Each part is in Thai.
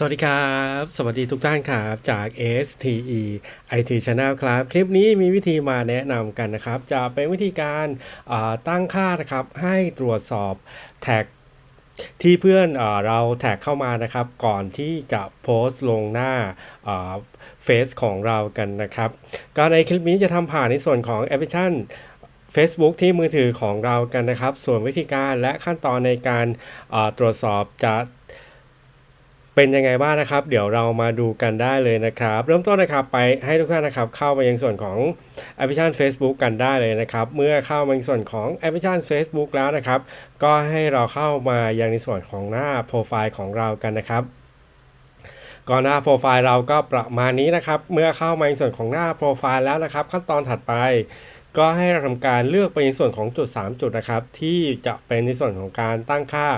สวัสดีครับ สวัสดีทุกท่านครับจาก STE IT Channel ครับ คลิปนี้มีวิธีมาแนะนำกันนะครับ จะเป็นวิธีการตั้งค่านะครับ ให้ตรวจสอบแท็กที่เพื่อนเอเราแท็กเข้ามานะครับ ก่อนที่จะโพสต์ลงหน้าเฟซของเรากันนะครับ ก็ในคลิปนี้จะทำผ่านในส่วนของแอปพลิเคชัน Facebook ที่มือถือของเรากันนะครับ ส่วนวิธีการและขั้นตอนในการตรวจสอบจะ เป็นยังไงบ้างนะครับ เดี๋ยวเรามาดูกันได้เลยนะครับ เริ่มต้นนะครับไปให้ทุกท่านนะครับ เข้ามายังส่วนของแอปพลิเคชัน Facebook กันได้เลยนะครับ เมื่อเข้ามาในส่วนของแอปพลิเคชัน Facebook แล้วนะครับ ก็ให้เราเข้ามายังในส่วนของหน้าโปรไฟล์ของเรากันนะครับก่อนหน้าโปรไฟล์เราก็ประมาณนี้นะครับ เมื่อเข้ามาในส่วนของหน้าโปรไฟล์แล้วนะครับ ขั้นตอนถัดไป ก็ให้เราทำการเลือกไปในส่วนของจุด 3 จุดนะครับ ที่จะเป็นในส่วนของการตั้งค่า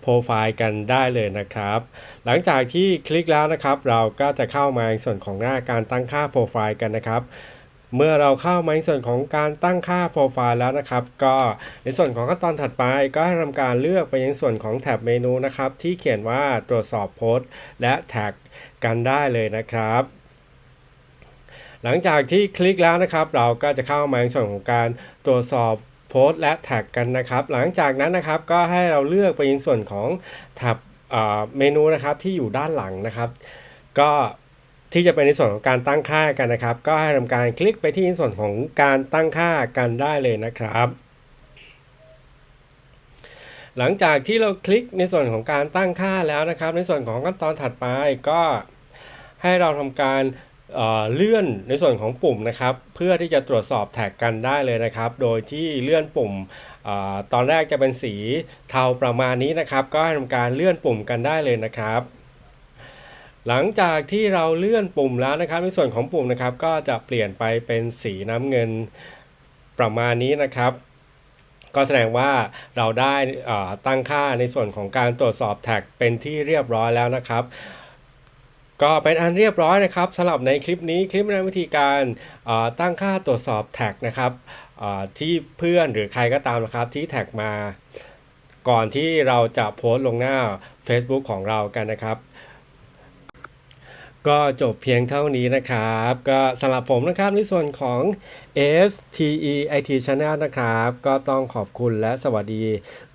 โปรไฟล์กันได้เลยนะครับ หลังจากที่คลิกแล้วนะครับ เราก็จะเข้ามาในส่วนของหน้าการตั้งค่าโปรไฟล์กันนะครับเมื่อเราเข้ามาในส่วนของการตั้งค่าโปรไฟล์แล้วนะครับ ก็ในส่วนของขั้นตอนถัดไปก็ให้ทำการเลือกไปยังส่วนของแท็บเมนูนะครับ ที่เขียนว่าตรวจสอบโพสต์ และแท็กกันได้เลยนะครับ หลังจากที่คลิกแล้วนะครับ เราก็จะเข้ามาในส่วนของการตรวจสอบโพสต์และแท็กกันนะครับ หลังจากนั้นนะครับก็ให้เราเลือกไปในส่วนของแท็บเมนูนะครับที่อยู่ด้านหลังนะครับ ก็ที่จะเป็นในส่วนของการตั้งค่ากันนะครับ ก็ให้ทำการคลิกไปที่ในส่วนของการตั้งค่ากันได้เลยนะครับหลังจากที่เราคลิกในส่วนของการตั้งค่าแล้วนะครับ ในส่วนของขั้นตอนถัดไปก็ให้เราทำการ เลื่อนในส่วนของปุ่มนะครับ เพื่อที่จะตรวจสอบแท็กกันได้เลยนะครับ โดยที่เลื่อนปุ่มอตอนแรกจะเป็นสีเทาประมาณนี้นะครับ ก็ให้ทำการเลื่อนปุ่มกันได้เลยนะครับ หลังจากที่เราเลื่อนปุ่มแล้วนะครับ ในส่วนของปุ่มนะครับ ก็จะเปลี่ยนไปเป็นสีน้ำเงินประมาณนี้นะครับก็แสดงว่าเราได้ตั้งค่าในส่วนของการตรวจสอบแท็กเป็นที่เรียบร้อยแล้วนะครับ ก็เป็นอันเรียบร้อยนะครับสำหรับในคลิปนี้คลิปในวิธีการตั้งค่าตรวจสอบแท็กนะครับที่เพื่อนหรือใครก็ตามนะครับที่แท็กมา ก่อนที่เราจะโพสต์ลงหน้า Facebook ของเรากันนะครับ ก็จบเพียงเท่านี้นะครับ ก็สำหรับผมนะครับในส่วนของ STE IT Channel นะครับ ก็ต้องขอบคุณและสวัสดี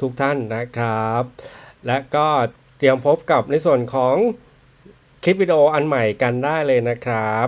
ทุกท่านนะครับ และก็เตรียมพบกับในส่วนของ ลิปวิดีโออันใหม่กันได้เลยนะครับ